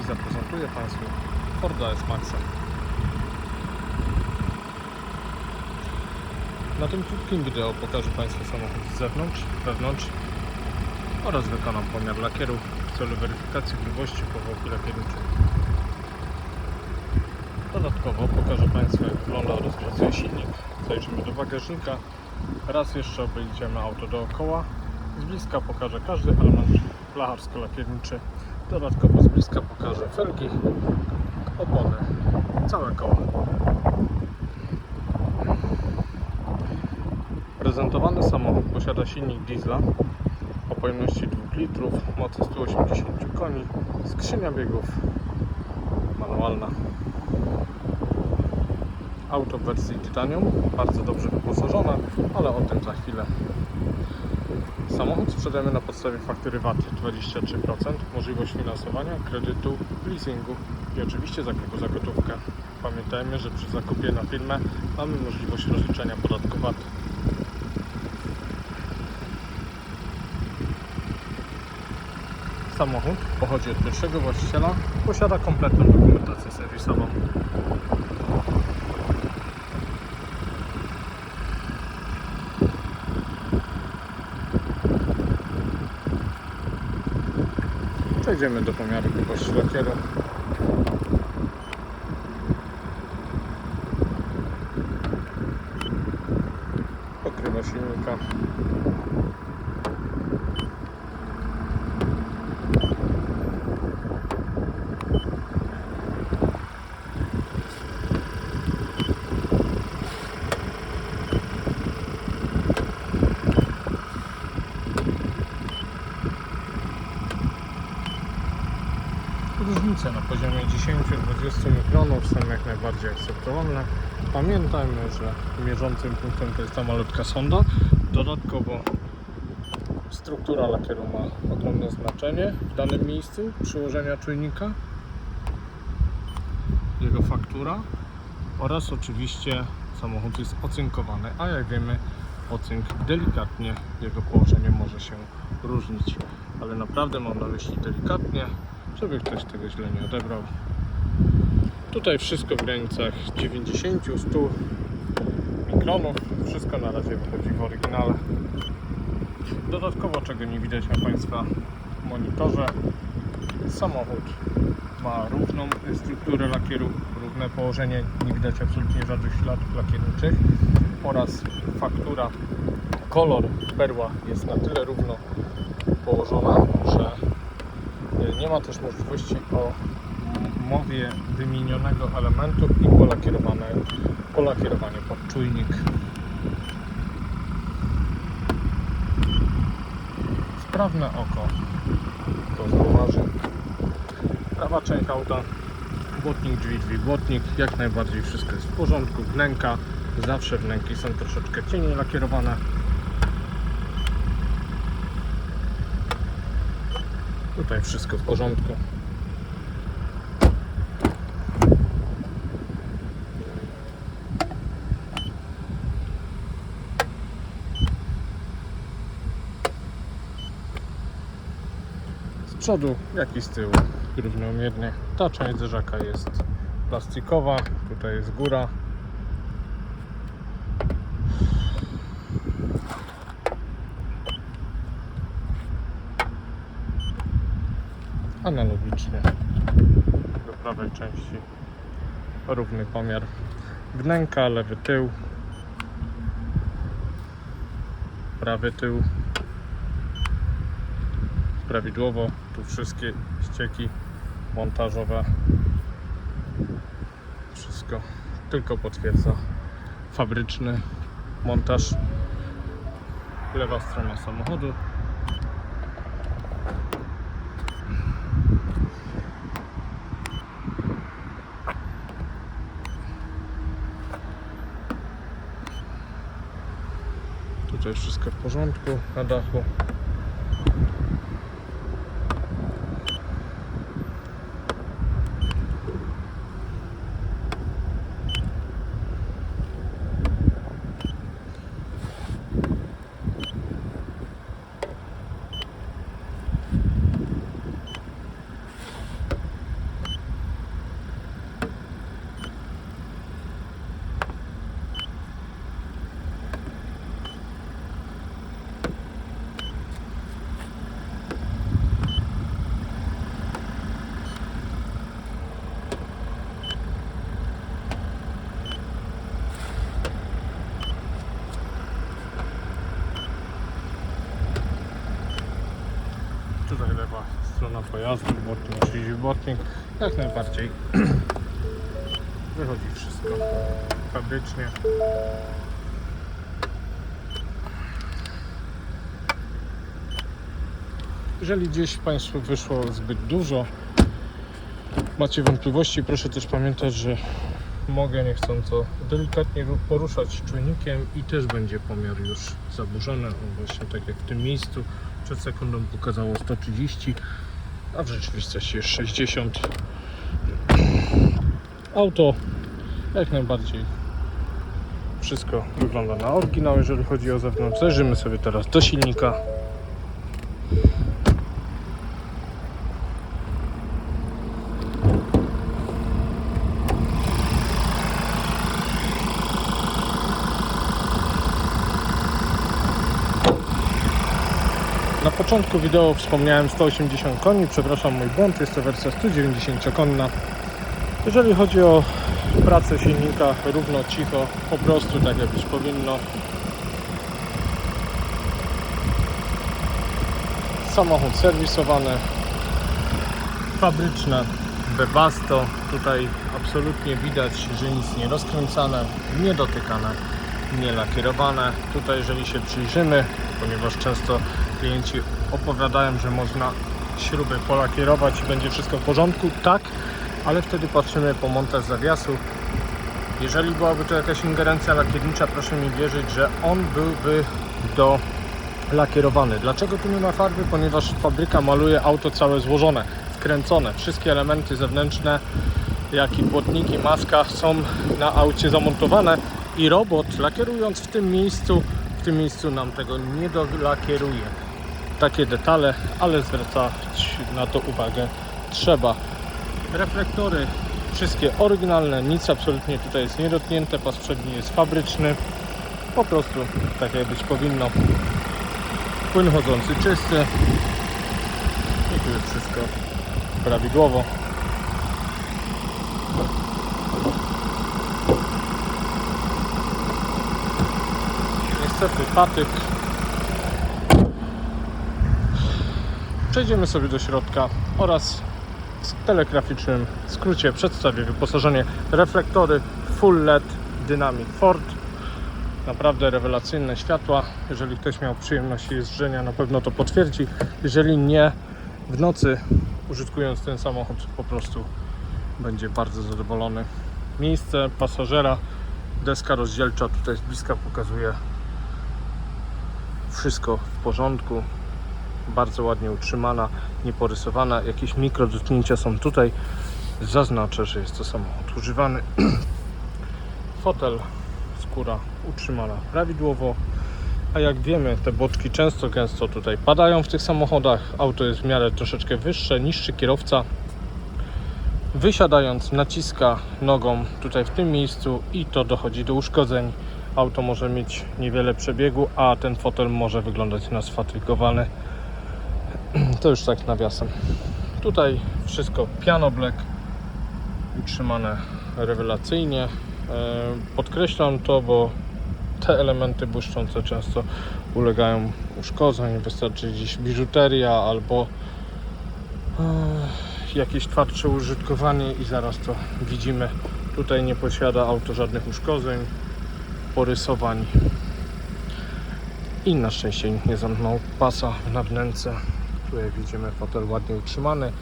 i zaprezentuję Państwu Forda S-Maxa. Na tym krótkim wideo pokażę Państwu samochód z zewnątrz, wewnątrz oraz wykonam pomiar lakieru w celu weryfikacji grubości powłoki lakierniczej. Dodatkowo pokażę Państwu jak wygląda oraz pracuje silnik. Zajrzymy do bagażnika. Raz jeszcze obejdziemy auto dookoła. Z bliska pokażę każdy element blacharsko-lakierniczy. Dodatkowo z bliska pokażę felgi, opony, całe koło. Prezentowany samochód posiada silnik diesla o pojemności 2 litrów, mocy 180 koni, skrzynia biegów manualna. Auto w wersji titanium, bardzo dobrze wyposażone, ale o tym za chwilę. Samochód sprzedajemy na podstawie faktury VAT 23%, możliwość finansowania, kredytu, leasingu i oczywiście zakupu za gotówkę. Pamiętajmy, że przy zakupie na firmę mamy możliwość rozliczenia podatku VAT. Samochód pochodzi od pierwszego właściciela, posiada kompletną dokumentację serwisową. Przejdziemy do pomiaru grubości lakieru. Pokrywa silnika. 10-20 mikronów są jak najbardziej akceptowalne. Pamiętajmy, że mierzącym punktem to jest ta malutka sonda. Dodatkowo struktura lakieru ma ogromne znaczenie w danym miejscu przyłożenia czujnika, jego faktura oraz oczywiście samochód jest ocynkowany, a jak wiemy ocynk delikatnie jego położenie może się różnić, ale naprawdę mam na myśli delikatnie, żeby ktoś tego źle nie odebrał. Tutaj wszystko w granicach 90-100 mikronów. Wszystko na razie wychodzi w oryginale. Dodatkowo, czego nie widać na Państwa monitorze, samochód ma równą strukturę lakieru, równe położenie, nie widać absolutnie żadnych śladów lakierniczych oraz faktura, kolor perła jest na tyle równo położona, że nie ma też możliwości o mowie wymienionego elementu i polakierowane, polakierowanie pod czujnik. Sprawne oko to zauważy. Prawa część auta, błotnik drzwi, drzwi, błotnik, jak najbardziej wszystko jest w porządku. Wnęka, zawsze wnęki są troszeczkę cieniej lakierowane. Tutaj wszystko w porządku. Z przodu, jak i z tyłu równomiernie. Ta część zderzaka jest plastikowa, tutaj jest góra. analogicznie do prawej części równy pomiar wnęka, lewy tył prawy tył prawidłowo tu wszystkie ścieki montażowe. Wszystko tylko potwierdza fabryczny montaż. Lewa strona samochodu. Tutaj wszystko w porządku na dachu. Tutaj lewa strona pojazdu, Jak najbardziej. Wychodzi wszystko fabrycznie. Jeżeli gdzieś Państwu wyszło zbyt dużo, macie wątpliwości, proszę też pamiętać, że mogę niechcąco delikatnie poruszać czujnikiem i też będzie pomiar już zaburzony. Właśnie tak jak w tym miejscu przed sekundą pokazało 130, a w rzeczywistości jest 60. Auto jak najbardziej wszystko wygląda na oryginał, jeżeli chodzi o zewnątrz. Zajrzymy sobie teraz do silnika. Początku wideo wspomniałem 180 koni, przepraszam mój błąd, jest to wersja 190 konna. Jeżeli chodzi o pracę silnika, równo, cicho, po prostu tak jak być powinno. Samochód serwisowany, fabryczne Webasto. Tutaj absolutnie widać, że nic nie rozkręcane, nie dotykane, nie lakierowane. Tutaj jeżeli się przyjrzymy, ponieważ często klienci opowiadają, że można śruby polakierować i będzie wszystko w porządku, tak, ale wtedy patrzymy po montaż zawiasu. Jeżeli byłaby to jakaś ingerencja lakiernicza, proszę mi wierzyć, że on byłby do lakierowany. Dlaczego tu nie ma farby? Ponieważ fabryka maluje auto całe złożone, wkręcone. Wszystkie elementy zewnętrzne, jak i błotniki, maska są na aucie zamontowane i robot lakierując w tym miejscu, tym miejscu nam tego nie dolakieruje. Takie detale, ale zwracać na to uwagę trzeba. Reflektory wszystkie oryginalne, nic absolutnie tutaj jest niedotknięte, pas przedni jest fabryczny. Po prostu tak jak być powinno. Płyn chodzący czysty. I tu jest wszystko prawidłowo. Niestety patyk. Przejdziemy sobie do środka oraz w telegraficznym skrócie przedstawię wyposażenie. Reflektory Full LED Dynamic Ford. Naprawdę rewelacyjne światła. Jeżeli ktoś miał przyjemność jeżdżenia na pewno to potwierdzi. Jeżeli nie w nocy użytkując ten samochód po prostu będzie bardzo zadowolony. Miejsce pasażera. Deska rozdzielcza tutaj z bliska pokazuje wszystko w porządku bardzo ładnie utrzymana, nieporysowana. Jakieś mikro dotknięcia są tutaj. Zaznaczę, że jest to samochód używany. Fotel, skóra utrzymana prawidłowo. A jak wiemy, te boczki często, gęsto tutaj padają w tych samochodach. Auto jest w miarę troszeczkę wyższe, niższy kierowca. Wysiadając, naciska nogą tutaj w tym miejscu i to dochodzi do uszkodzeń. Auto może mieć niewiele przebiegu, a ten fotel może wyglądać na sfatygowany. To już tak nawiasem. Tutaj wszystko piano black, utrzymane rewelacyjnie. E, Podkreślam to, bo te elementy błyszczące często ulegają uszkodzeń. Wystarczy gdzieś biżuteria albo e, jakieś twardsze użytkowanie i zaraz to widzimy. Tutaj nie posiada auto żadnych uszkodzeń, porysowań i na szczęście nikt nie zamknął pasa na wnęce. Tutaj widzimy fotel ładnie utrzymany.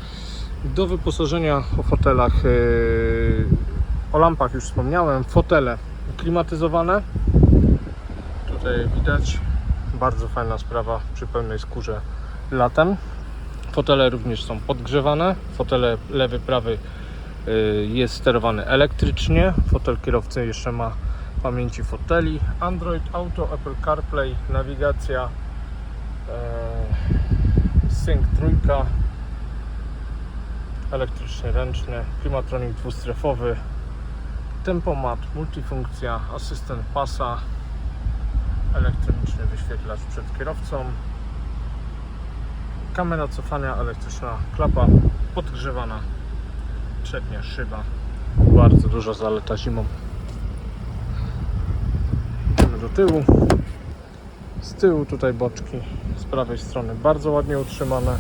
Do wyposażenia o fotelach, yy, o lampach już wspomniałem, fotele klimatyzowane. Tutaj widać, bardzo fajna sprawa przy pełnej skórze latem. Fotele również są podgrzewane. Fotele lewy, prawy yy, jest sterowany elektrycznie. Fotel kierowcy jeszcze ma pamięci foteli. Android Auto, Apple CarPlay, nawigacja. Yy, Sync trójka, elektryczny ręczny, klimatronik dwustrefowy, tempomat, multifunkcja, asystent pasa, elektroniczny wyświetlacz przed kierowcą, kamera cofania, elektryczna klapa, podgrzewana przednia szyba, bardzo duża zaleta zimą. Do tyłu. Z tyłu tutaj boczki z prawej strony bardzo ładnie utrzymane.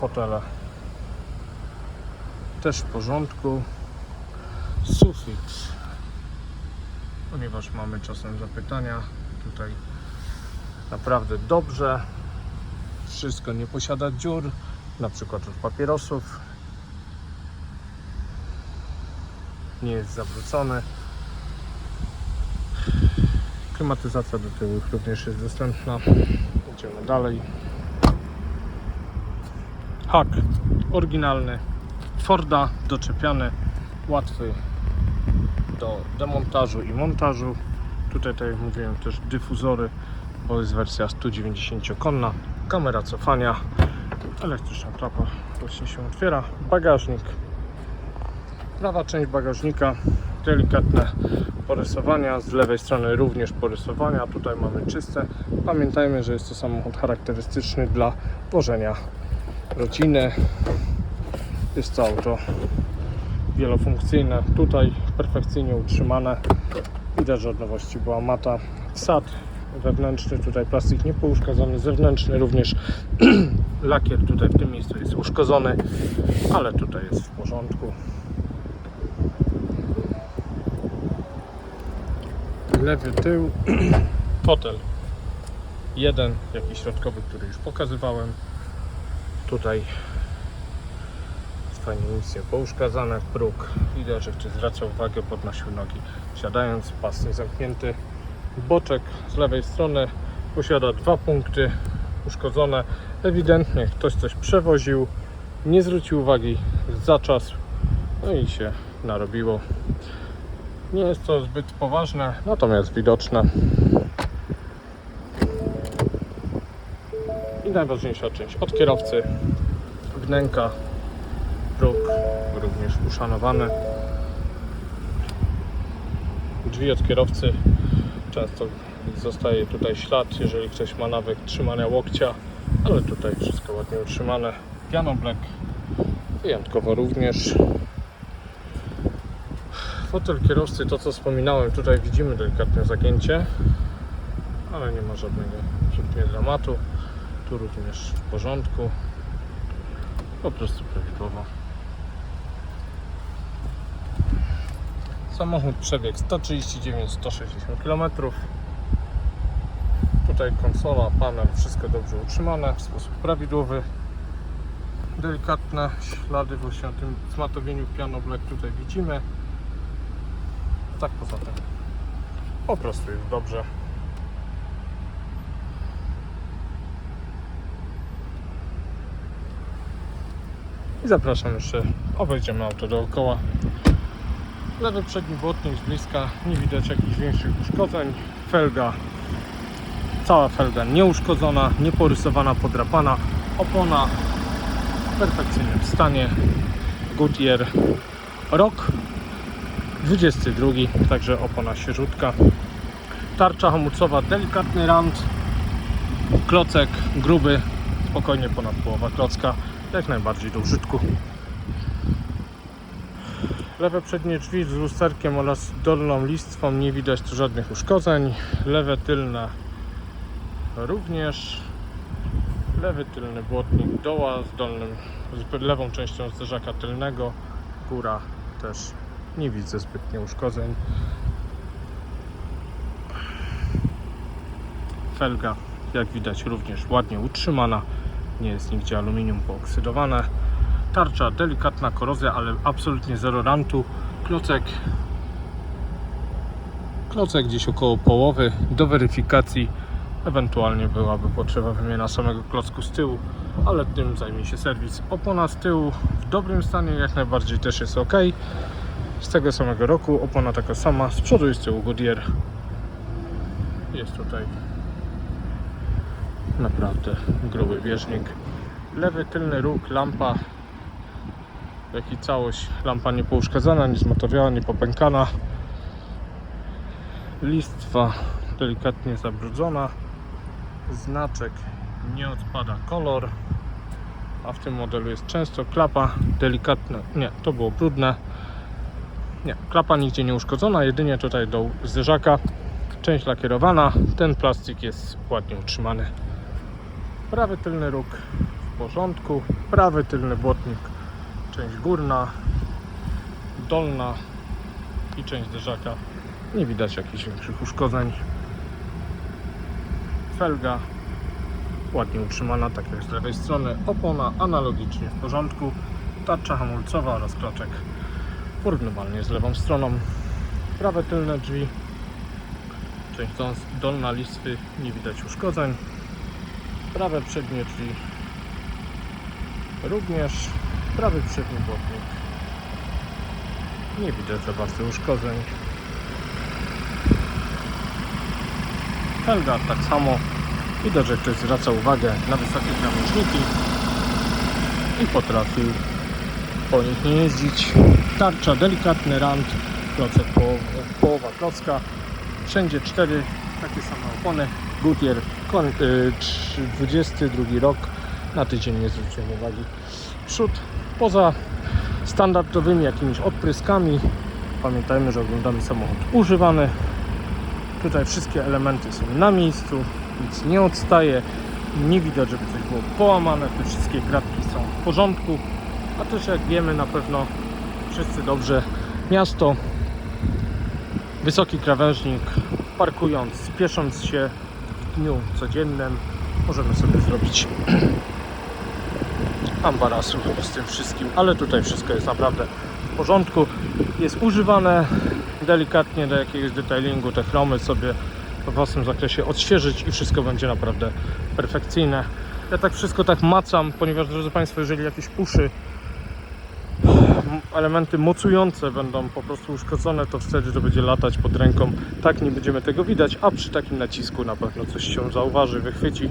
fotele też w porządku. Sufit, ponieważ mamy czasem zapytania, tutaj naprawdę dobrze. Wszystko nie posiada dziur, na przykład od papierosów. Nie jest zawrócony. Klimatyzacja do tyłu również jest dostępna. Idziemy dalej. Hak oryginalny Forda, doczepiany, łatwy do demontażu i montażu. Tutaj, tak jak mówiłem, też dyfuzory, bo jest wersja 190-konna. Kamera cofania, elektryczna klapa właśnie się otwiera. Bagażnik, prawa część bagażnika, delikatne porysowania, z lewej strony również porysowania. Tutaj mamy czyste. Pamiętajmy, że jest to samochód charakterystyczny dla wożenia rodziny. Jest to auto wielofunkcyjne. Tutaj perfekcyjnie utrzymane. Widać, że od nowości była mata. Wsad wewnętrzny, tutaj plastik niepouszkodzony, zewnętrzny również lakier tutaj w tym miejscu jest uszkodzony, ale tutaj jest w porządku. Lewy tył, fotel jeden, jakiś środkowy, który już pokazywałem. Tutaj fajnie nic nie pouszkadzane, próg. Że ktoś zwraca uwagę, podnosił nogi siadając, pas nie zamknięty. Boczek z lewej strony posiada dwa punkty uszkodzone. Ewidentnie ktoś coś przewoził, nie zwrócił uwagi za czas, no i się narobiło. Nie jest to zbyt poważne, natomiast widoczne. I najważniejsza część od kierowcy, wnęka, próg również uszanowany. Drzwi od kierowcy często zostaje tutaj ślad, jeżeli ktoś ma nawyk trzymania łokcia, ale tutaj wszystko ładnie utrzymane. Piano black wyjątkowo również. Fotel kierowcy, to co wspominałem, tutaj widzimy delikatne zagięcie, ale nie ma żadnego absolutnie dramatu. Tu również w porządku, po prostu prawidłowo. Samochód przebieg 139-160 km. Tutaj konsola, panel, wszystko dobrze utrzymane w sposób prawidłowy. Delikatne ślady właśnie na tym zmatowieniu piano black tutaj widzimy. Tak poza tym po prostu jest dobrze. I zapraszam jeszcze, obejdziemy auto dookoła. Lewy przedni błotnik z bliska, nie widać jakichś większych uszkodzeń. Felga, cała felga nieuszkodzona, nieporysowana, podrapana. Opona w perfekcyjnym stanie. Goodyear rok 22, także opona świeżutka. Tarcza hamulcowa, delikatny rand. Klocek gruby, spokojnie ponad połowa klocka, jak najbardziej do użytku. Lewe przednie drzwi z lusterkiem oraz dolną listwą nie widać tu żadnych uszkodzeń. Lewe tylne również. Lewy tylny błotnik doła z dolnym, z lewą częścią zderzaka tylnego. Góra też nie widzę zbytnio uszkodzeń. Felga, jak widać, również ładnie utrzymana. Nie jest nigdzie aluminium pooksydowane tarcza, delikatna korozja, ale absolutnie zero rantu. Klocek, klocek gdzieś około połowy do weryfikacji. Ewentualnie byłaby potrzeba wymiana samego klocku z tyłu, ale tym zajmie się serwis. Opona z tyłu w dobrym stanie, jak najbardziej też jest ok. Z tego samego roku opona taka sama, z przodu z tyłu Goodyear. Jest tutaj naprawdę gruby bieżnik. Lewy tylny róg, lampa jak i całość lampa nie pouszkadzana, nie zmatowiała, nie popękana. Listwa delikatnie zabrudzona. Znaczek nie odpada kolor. A w tym modelu jest często klapa delikatna. Nie, to było brudne. Nie, klapa nigdzie nie uszkodzona, jedynie tutaj do zderzaka. Część lakierowana. Ten plastik jest ładnie utrzymany. Prawy tylny róg w porządku. Prawy tylny błotnik, część górna, dolna i część derzaka. Nie widać jakichś większych uszkodzeń. Felga ładnie utrzymana, tak jak z lewej strony. Opona analogicznie w porządku. Tarcza hamulcowa oraz klaczek porównywalnie z lewą stroną. Prawe tylne drzwi, część dol- dolna listwy, nie widać uszkodzeń. Prawe przednie drzwi również. Prawy przedni błotnik. Nie widać za bardzo uszkodzeń. Helga tak samo. Widać, że ktoś zwraca uwagę na wysokie krawężniki i potrafił po nich nie jeździć. Tarcza, delikatny rand, klocek połowa, połowa klocka. Wszędzie cztery takie same opony. Goodyear, kon, y, trz- 22 rok. Na tydzień nie zwróciłem uwagi. Przód poza standardowymi jakimiś odpryskami. Pamiętajmy, że oglądamy samochód używany. Tutaj wszystkie elementy są na miejscu, nic nie odstaje, nie widać, żeby coś było połamane, te wszystkie kratki są w porządku, a też jak wiemy na pewno wszyscy dobrze, miasto, wysoki krawężnik, parkując, spiesząc się w dniu codziennym, możemy sobie zrobić ambarasu z tym wszystkim, ale tutaj wszystko jest naprawdę w porządku, jest używane delikatnie do jakiegoś detailingu, te chromy sobie w własnym zakresie odświeżyć i wszystko będzie naprawdę perfekcyjne. Ja tak wszystko tak macam, ponieważ drodzy Państwo, jeżeli jakieś uszy m- elementy mocujące będą po prostu uszkodzone, to wtedy to będzie latać pod ręką. Tak nie będziemy tego widać, a przy takim nacisku na pewno coś się zauważy, wychwyci.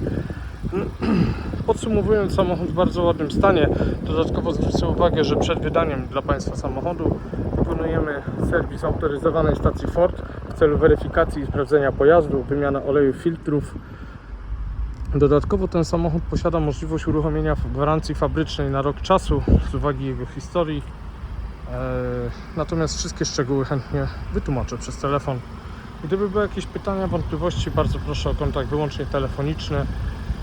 Podsumowując, samochód w bardzo ładnym stanie. Dodatkowo zwrócę uwagę, że przed wydaniem dla Państwa samochodu wykonujemy serwis autoryzowanej stacji Ford w celu weryfikacji i sprawdzenia pojazdu, wymiana oleju filtrów. Dodatkowo ten samochód posiada możliwość uruchomienia gwarancji fabrycznej na rok czasu z uwagi jego historii. Eee, Natomiast wszystkie szczegóły chętnie wytłumaczę przez telefon. Gdyby były jakieś pytania, wątpliwości, bardzo proszę o kontakt wyłącznie telefoniczny.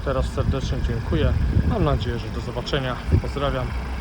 Teraz serdecznie dziękuję. Mam nadzieję, że do zobaczenia. Pozdrawiam.